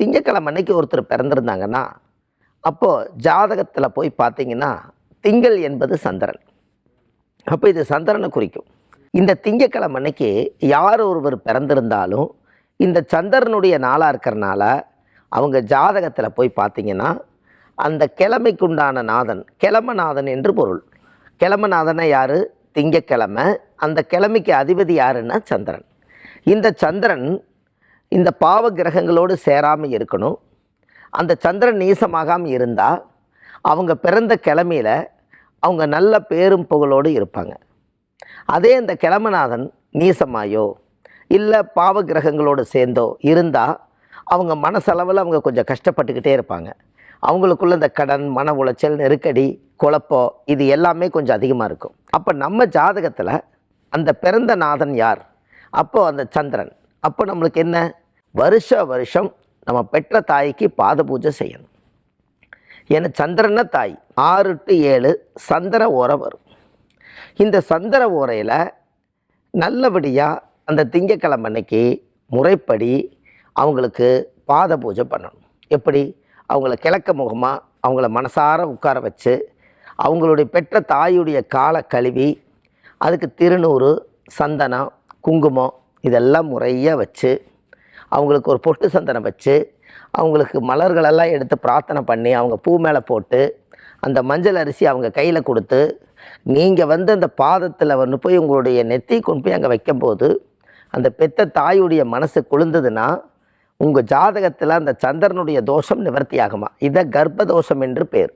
திங்கக்கிழமை அன்னைக்கு ஒருத்தர் பிறந்திருந்தாங்கன்னா அப்போது ஜாதகத்தில் போய் பார்த்தீங்கன்னா திங்கள் என்பது சந்திரன். அப்போ இது சந்திரனை குறிக்கும். இந்த திங்கக்கிழமை அன்னைக்கு யார் ஒருவர் பிறந்திருந்தாலும் இந்த சந்திரனுடைய நாளாக இருக்கிறனால அவங்க ஜாதகத்தில் போய் பார்த்தீங்கன்னா அந்த கிழமைக்குண்டான நாதன் கிழமநாதன் என்று பொருள். கிழமநாதனை யார்? திங்கக்கிழமை அந்த கிழமைக்கு அதிபதி யாருன்னா சந்திரன். இந்த சந்திரன் இந்த பாவ கிரகங்களோடு சேராமல் இருக்கணும். அந்த சந்திரன் நீசமாகாமல் இருந்தால் அவங்க பிறந்த கிழமையில் அவங்க நல்ல பேரும் புகழோடு இருப்பாங்க. அதே இந்த கிழமநாதன் நீசமாயோ இல்லை பாவ கிரகங்களோடு சேர்ந்தோ இருந்தால் அவங்க மனசளவில் அவங்க கொஞ்சம் கஷ்டப்பட்டுக்கிட்டே இருப்பாங்க. அவங்களுக்குள்ள இந்த கடன் மன உளைச்சல் நெருக்கடி குழப்பம் இது எல்லாமே கொஞ்சம் அதிகமாக இருக்கும். அப்போ நம்ம ஜாதகத்தில் அந்த பிறந்த நாதன் யார்? அப்போது அந்த சந்திரன். அப்போ நம்மளுக்கு என்ன? வருஷ வருஷம் நம்ம பெற்ற தாய்க்கு பாத பூஜை செய்யணும். ஏன்னா சந்திரன தாய். ஆறு டு ஏழு சந்திர ஓரை வரும். இந்த சந்திர ஓரையில் நல்லபடியாக அந்த திங்கக்கிழமை அன்னைக்கு முறைப்படி அவங்களுக்கு பாத பூஜை பண்ணணும். எப்படி? அவங்கள கிழக்க முகமாக அவங்கள மனசார உட்கார வச்சு அவங்களுடைய பெற்ற தாயுடைய காலை கழுவி அதுக்கு திருநூறு சந்தனம் குங்குமம் இதெல்லாம் முறையாக வச்சு அவங்களுக்கு ஒரு பொட்டு சந்தனம் வச்சு அவங்களுக்கு மலர்களெல்லாம் எடுத்து பிரார்த்தனை பண்ணி அவங்க பூ மேலே போட்டு அந்த மஞ்சள் அரிசி அவங்க கையில் கொடுத்து நீங்கள் வந்து அந்த பாதத்தில் வந்து போய் உங்களுடைய நெத்தி கொண்டு போய் அங்கே வைக்கும்போது அந்த பெத்த தாயுடைய மனசு குளிர்ந்ததுன்னா உங்கள் ஜாதகத்தில் அந்த சந்திரனுடைய தோஷம் நிவர்த்தி ஆகுமா இதை கர்ப்ப தோஷம் என்று பேர்.